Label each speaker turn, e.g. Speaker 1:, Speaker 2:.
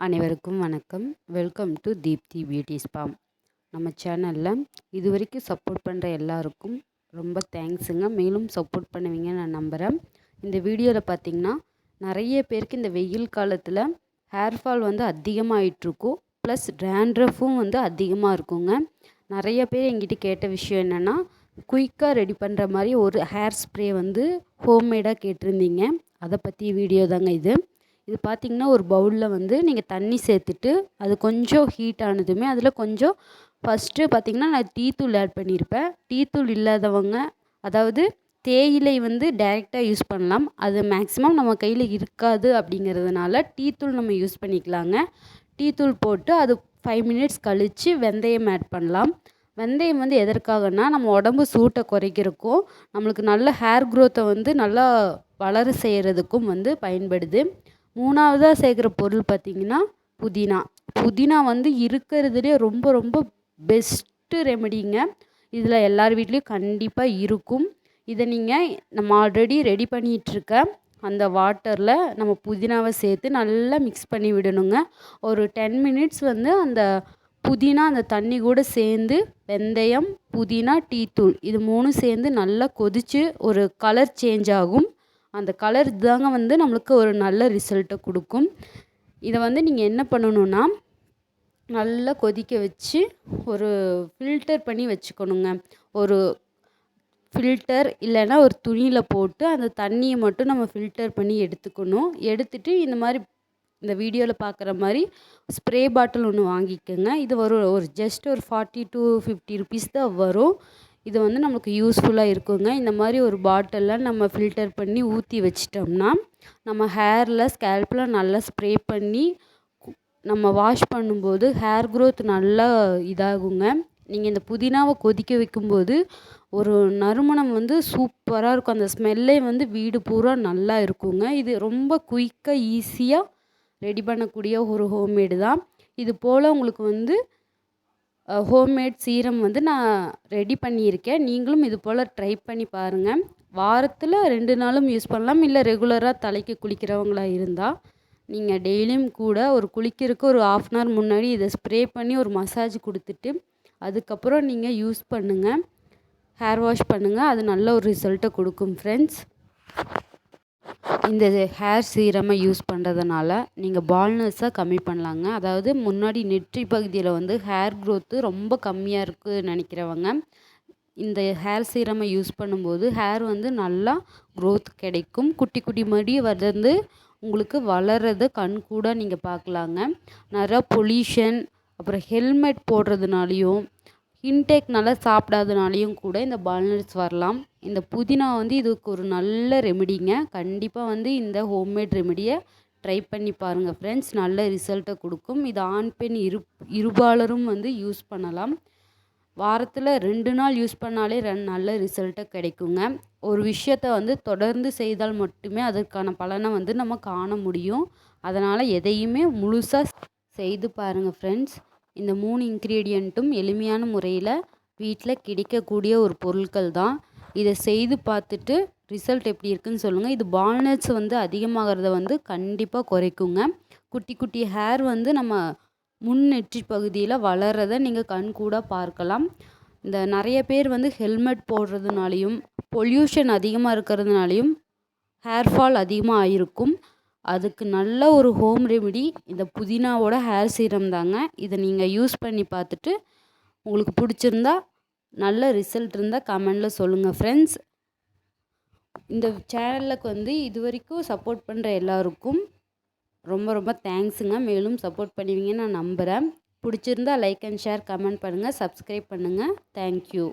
Speaker 1: அனைவருக்கும் வணக்கம். Welcome to Deepti beauty spa நம்ம சேனலில் இது வரைக்கும் சப்போர்ட் பண்ணுற எல்லாருக்கும் ரொம்ப தேங்க்ஸுங்க மேலும் சப்போர்ட் பண்ணுவீங்க நான் நம்புகிறேன் இந்த வீடியோவில் பார்த்தீங்கன்னா நிறைய பேருக்கு இந்த வெயில் காலத்தில் ஹேர் ஃபால் வந்து அதிகமாகிட்ருக்கும் ப்ளஸ் டேண்ட்ரஃபும் வந்து அதிகமாக இருக்குங்க. நிறைய பேர் எங்கிட்ட கேட்ட விஷயம் என்னென்னா குயிக்காக ரெடி பண்ணுற மாதிரி ஒரு ஹேர் ஸ்ப்ரே வந்து ஹோம்மேடாக கேட்டிருந்தீங்க. அதை பற்றி வீடியோ தாங்க இது. இது பார்த்திங்கன்னா ஒரு பவுலில் வந்து நீங்கள் தண்ணி சேர்த்துட்டு அது கொஞ்சம் ஹீட் ஆனதுமே அதில் கொஞ்சம் ஃபஸ்ட்டு பார்த்திங்கன்னா நான் டீத்தூள் ஆட் பண்ணியிருப்பேன் டீத்தூள் இல்லாதவங்க அதாவது தேயிலை வந்து டைரெக்டாக யூஸ் பண்ணலாம். அது மேக்ஸிமம் நம்ம கையில் இருக்காது அப்படிங்கிறதுனால டீத்தூள் நம்ம யூஸ் பண்ணிக்கலாங்க. டீத்தூள் போட்டு அது ஃபைவ் மினிட்ஸ் கழித்து வெந்தயம் ஆட் பண்ணலாம். வெந்தயம் வந்து எதற்காகனா நம்ம உடம்பு சூட்டை குறைக்கிறக்கும் நம்மளுக்கு நல்ல ஹேர் க்ரோத்தை வந்து நல்லா வளர செய்கிறதுக்கும் வந்து பயன்படுது. மூணாவதாக சேர்க்குற பொருள் பார்த்திங்கன்னா புதினா. புதினா வந்து இருக்கிறதுலே ரொம்ப ரொம்ப பெஸ்ட்டு ரெமெடிங்க இதில் எல்லார் வீட்லேயும் கண்டிப்பாக இருக்கும். இதை நீங்கள் நம்ம ஆல்ரெடி ரெடி பண்ணிகிட்ருக்க அந்த வாட்டரில் நம்ம புதினாவை சேர்த்து நல்லா மிக்ஸ் பண்ணி விடணுங்க. ஒரு டென் மினிட்ஸ் வந்து அந்த புதினா அந்த தண்ணி கூட சேர்ந்து வெந்தயம் புதினா டீத்தூள் இது மூணும் சேர்ந்து நல்லா கொதித்து ஒரு கலர் சேஞ்ச் ஆகும். அந்த கலர் தாங்க வந்து நம்மளுக்கு ஒரு நல்ல ரிசல்ட்டை கொடுக்கும். இதை வந்து நீங்கள் என்ன பண்ணணுன்னா நல்லா கொதிக்க வச்சு ஒரு ஃபில்டர் பண்ணி வச்சுக்கணுங்க. ஒரு ஃபில்டர் இல்லைன்னா ஒரு துணியில் போட்டு அந்த தண்ணியை மட்டும் நம்ம ஃபில்டர் பண்ணி எடுத்துக்கணும். எடுத்துட்டு இந்த மாதிரி இந்த வீடியோவில் பார்க்குற மாதிரி ஸ்ப்ரே பாட்டில் ஒன்று வாங்கிக்கோங்க. இது வரும் ஒரு ஜஸ்ட் ஒரு ஃபார்ட்டி டு ஃபிஃப்டி ருபீஸ் தான் வரும். இது வந்து நம்மளுக்கு யூஸ்ஃபுல்லாக இருக்குங்க. இந்த மாதிரி ஒரு பாட்டிலில் நம்ம ஃபில்டர் பண்ணி ஊற்றி வச்சிட்டோம்னா நம்ம ஹேரில் ஸ்கேல்பில் நல்லா ஸ்ப்ரே பண்ணி நம்ம வாஷ் பண்ணும்போது ஹேர் க்ரோத் நல்லா இதாகுங்க. நீங்கள் இந்த புதினாவை கொதிக்க வைக்கும்போது ஒரு நறுமணம் வந்து சூப்பராக இருக்கும். அந்த ஸ்மெல்லே வந்து வீடு பூரா நல்லா இருக்குங்க. இது ரொம்ப குயிக்காக ஈஸியாக ரெடி பண்ணக்கூடிய ஒரு ஹோம்மேடு தான். இது போல் உங்களுக்கு வந்து ஹோம்மேட் சீரம் வந்து நான் ரெடி பண்ணியிருக்கேன். நீங்களும் இது போல் ட்ரை பண்ணி பாருங்கள் வாரத்தில் ரெண்டு நாளும் யூஸ் பண்ணலாம். இல்லை ரெகுலராக தலைக்கு குளிக்கிறவங்களா இருந்தால் நீங்கள் டெய்லியும் கூட ஒரு குளிக்கிறதுக்கு ஒரு ஆஃப் அன் ஹவர் முன்னாடி இதை ஸ்ப்ரே பண்ணி ஒரு மசாஜ் கொடுத்துட்டு அதுக்கப்புறம் நீங்கள் யூஸ் பண்ணுங்கள் ஹேர் வாஷ் பண்ணுங்கள் அது நல்ல ஒரு ரிசல்ட்டை கொடுக்கும் ஃப்ரெண்ட்ஸ் இந்த ஹேர் சீரமை யூஸ் பண்ணுறதுனால நீங்கள் பால்னஸை கம்மி பண்ணலாங்க. அதாவது முன்னாடி நெற்றி பகுதியில் வந்து ஹேர் க்ரோத்து ரொம்ப கம்மியாக இருக்குது நினைக்கிறவங்க இந்த ஹேர் சீரமை யூஸ் பண்ணும்போது ஹேர் வந்து நல்லா க்ரோத் கிடைக்கும். குட்டி குட்டி மடி வந்து உங்களுக்கு வளர்கிறத கண் கூட நீங்கள் பார்க்கலாங்க. நிறையா பொல்யூஷன் அப்புறம் ஹெல்மெட் போடுறதுனாலையும் இன்டேக் நல்லா சாப்பிடாதனாலையும் கூட இந்த பால்னஸ் வரலாம். இந்த புதினா வந்து இதுக்கு ஒரு நல்ல ரெமெடிங்க கண்டிப்பாக வந்து இந்த ஹோம்மேட் ரெமெடியை ட்ரை பண்ணி பாருங்கள் ஃப்ரெண்ட்ஸ் நல்ல ரிசல்ட்டை கொடுக்கும். இது ஆண் பெண் இரு இருபாலரும் வந்து யூஸ் பண்ணலாம். வாரத்தில் ரெண்டு நாள் யூஸ் பண்ணாலே ரெண்டு நல்ல ரிசல்ட்டை கிடைக்குங்க. ஒரு விஷயத்த வந்து தொடர்ந்து செய்தால் மட்டுமே அதற்கான பலனை வந்து நம்ம காண முடியும். அதனால் எதையுமே முழுசாக செய்து பாருங்கள் ஃப்ரெண்ட்ஸ் இந்த மூணு இன்க்ரீடியண்ட்டும் எளிமையான முறையில் வீட்டில் கிடைக்கக்கூடிய ஒரு பொருட்கள் தான் இதை செய்து பார்த்துட்டு ரிசல்ட் எப்படி இருக்குன்னு சொல்லுங்கள் இது பால்னட்ஸ் வந்து அதிகமாகிறத வந்து கண்டிப்பாக குறைக்குங்க. குட்டி குட்டி ஹேர் வந்து நம்ம முன் நெற்றி பகுதியில் வளர்கிறத நீங்கள் கண் கூட பார்க்கலாம். இந்த நிறைய பேர் வந்து ஹெல்மெட் போடுறதுனாலையும் பொல்யூஷன் அதிகமாக இருக்கிறதுனாலையும் ஹேர் ஃபால் அதிகமாக ஆயிருக்கும். அதுக்கு நல்ல ஒரு ஹோம் ரெமிடி இந்த புதினாவோட ஹேர் சீரம் தாங்க. இதை நீங்கள் யூஸ் பண்ணி பார்த்துட்டு உங்களுக்கு பிடிச்சிருந்தா நல்ல ரிசல்ட் இருந்தால் கமெண்டில் சொல்லுங்கள் ஃப்ரெண்ட்ஸ் இந்த சேனலுக்கு வந்து இது வரைக்கும் சப்போர்ட் பண்ணுற எல்லாருக்கும் ரொம்ப ரொம்ப தேங்க்ஸுங்க மேலும் சப்போர்ட் பண்ணுவீங்கன்னு நான் நம்புகிறேன் பிடிச்சிருந்தா லைக் அண்ட் ஷேர் கமெண்ட் பண்ணுங்கள் சப்ஸ்கிரைப் பண்ணுங்கள் தேங்க்யூ